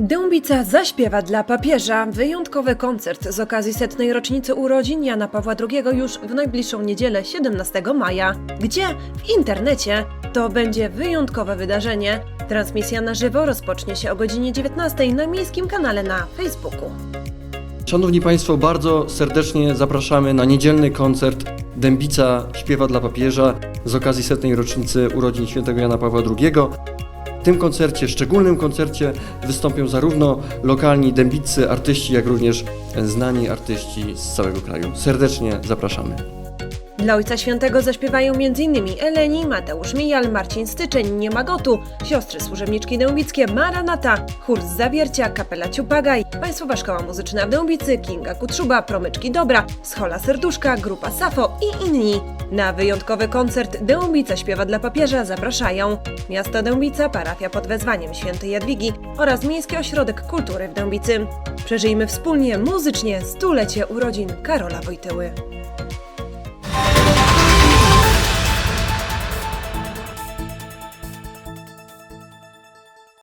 Dębica zaśpiewa dla papieża. Wyjątkowy koncert z okazji setnej rocznicy urodzin Jana Pawła II już w najbliższą niedzielę 17 maja. Gdzie? W internecie. To będzie wyjątkowe wydarzenie. Transmisja na żywo rozpocznie się o godzinie 19 na miejskim kanale na Facebooku. Szanowni Państwo, bardzo serdecznie zapraszamy na niedzielny koncert Dębica śpiewa dla papieża z okazji setnej rocznicy urodzin świętego Jana Pawła II. Tym koncercie, szczególnym koncercie wystąpią zarówno lokalni dębiccy artyści, jak również znani artyści z całego kraju. Serdecznie zapraszamy. Dla Ojca Świętego zaśpiewają m.in. Eleni, Mateusz Mijal, Marcin Styczeń, Niemagotu, siostry służebniczki dębickie, Maranata, chór z Zawiercia, kapela Ciupagaj, Państwowa Szkoła Muzyczna w Dębicy, Kinga Kutrzuba, Promyczki Dobra, Schola Serduszka, Grupa Safo i inni. Na wyjątkowy koncert Dębica śpiewa dla papieża zapraszają miasto Dębica, parafia pod wezwaniem świętej Jadwigi oraz Miejski Ośrodek Kultury w Dębicy. Przeżyjmy wspólnie muzycznie stulecie urodzin Karola Wojtyły.